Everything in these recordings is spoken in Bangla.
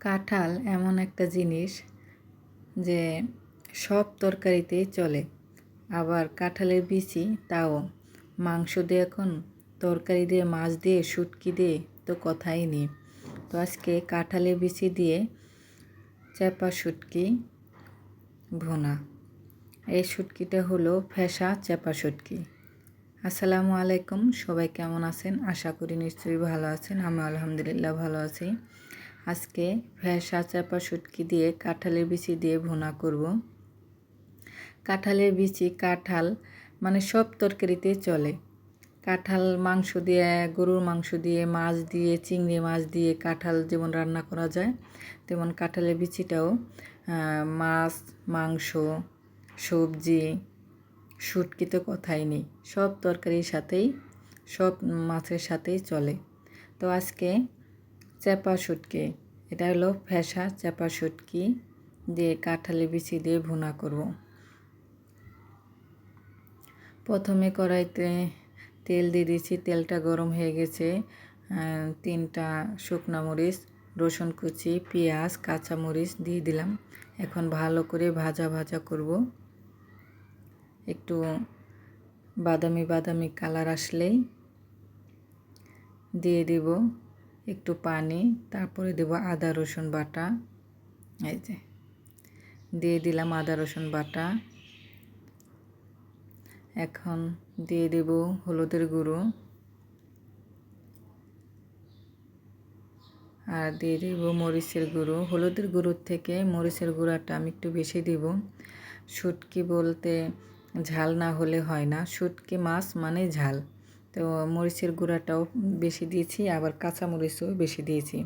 কাঁঠাল এমন একটা জিনিস যে সব তরকারিতেই চলে। আবার কাঁঠালের বিচি তাও। মাংস দিয়ে এখন তরকারি দিয়ে, মাছ দিয়ে, শুটকি দিয়ে তো কথাই নেই। তো আজকে কাঁঠালের বিচি দিয়ে চাপা শুটকি ভোনা। এই শুটকিটা হলো ফেসা চাপা শুটকি। আসসালামু আলাইকুম, সবাই কেমন আছেন? আশা করি নিশ্চয়ই ভালো আছেন। আমি আলহামদুলিল্লাহ ভালো আছি। আজকে ফ্যাসা চাপা, শুটকি দিয়ে কাঁঠালের বিচি দিয়ে ভুনা করব। কাঁঠালের বিচি, কাঁঠাল মানে সব তরকারিতেই চলে। কাঁঠাল মাংস দিয়ে, গরুর মাংস দিয়ে, মাছ দিয়ে, চিংড়ি মাছ দিয়ে কাঁঠাল যেমন রান্না করা যায়, তেমন কাঁঠালের বিচিটাও মাছ, মাংস, সবজি, শুটকি তো কথাই নেই, সব তরকারির সাথেই, সব মাছের সাথেই চলে। তো আজকে চাপা শুটকি। এটা হলো ফ্যাসা চাপা শুটকি দিয়ে কাঁঠালি বিচি দিয়ে ভুনা করব। প্রথমে কড়াইতে তেল দিয়ে দিয়েছি, তেলটা গরম হয়ে গেছে। তিনটা শুকনা মরিচ, রসুন কুচি, পেঁয়াজ কাঁচামরিচ দিয়ে দিলাম। এখন ভালো করে ভাজা ভাজা করব। একটু বাদামি বাদামি কালার আসলেই দিয়ে দিব। একটু পানি, তারপরে দেব আদা, রসুন বাটা। এই যে, দিয়ে দিলাম আদা, রসুন বাটা। এখন দিয়ে দেব হলুদের গুঁড়ো। আর দিয়ে দেব মরিচের গুঁড়ো। হলুদের গুঁড়োর থেকে মরিচের গুঁড়াটা আমি একটু বেশি দেব। শুটকি বলতে ঝাল না হলে হয় না। শুটকি মাছ মানে ঝাল। তো মরিচের গুঁড়াটাও বেশি দিয়েছি, আবার কাঁচা মরিচও বেশি দিয়েছি।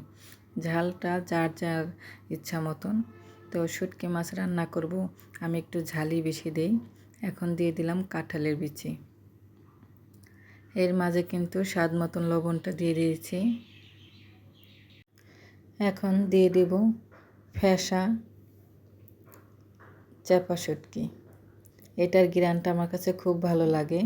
ঝালটা যার যার ইচ্ছা মতন। তো শুটকি মাছ রান্না করব, আমি একটু ঝালই বেশি দেই। এখন দিয়ে দিলাম কাঁঠালের বিচি। এর মাঝে কিন্তু স্বাদ মতন লবণটা দিয়ে দিয়েছি। এখন দিয়ে দেব ফ্যাসা চাপা শুটকি। এটার গ্রানটা আমার কাছে খুব ভালো লাগে।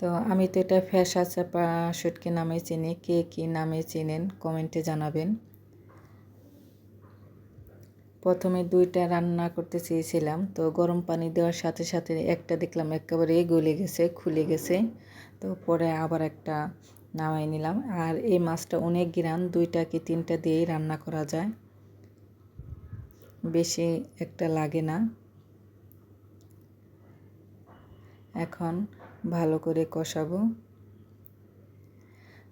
তো আমি তো এটা ফ্যাসা চাপা শুটকি নামে চিনি, কে কী নামে চিনেন কমেন্টে জানাবেন। প্রথমে দুইটা রান্না করতে চেয়েছিলাম, তো গরম পানি দেওয়ার সাথে সাথে একটা দেখলাম একেবারে গলে গেছে, খুলে গেছে, তো পরে আবার একটা নামাই নিলাম। আর এই মাছটা অনেক গ্রান, দুইটা কি তিনটা দিয়েই রান্না করা যায়। বেশি একটা লাগে না। এখন ভালো করে কষাবো।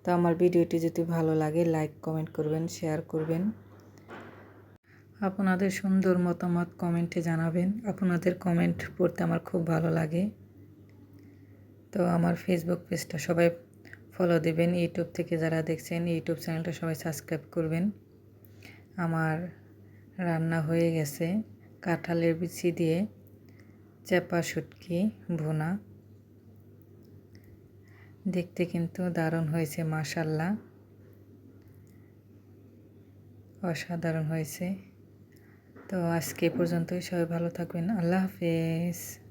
তো আমার ভিডিওটি যদি ভালো লাগে লাইক কমেন্ট করবেন শেয়ার করবেন। আপনাদের সুন্দর মতামত কমেন্টে জানাবেন। আপনাদের কমেন্ট পড়তে আমার খুব ভালো লাগে। তো আমার ফেসবুক পেজটা সবাই ফলো দেবেন। ইউটিউব থেকে যারা দেখছেন ইউটিউব চ্যানেলটা সবাই সাবস্ক্রাইব করবেন। আমার রান্না হয়ে গেছে। কাঁঠালের বিচি দিয়ে চাপা শুটকি ভুনা। দেখতে কিন্তু দারুণ হয়েছে, মাশাল্লাহ। অসাধারণ হয়েছে। তো আজকে পর্যন্তই। সবাই ভালো থাকবেন। আল্লাহ হাফেজ।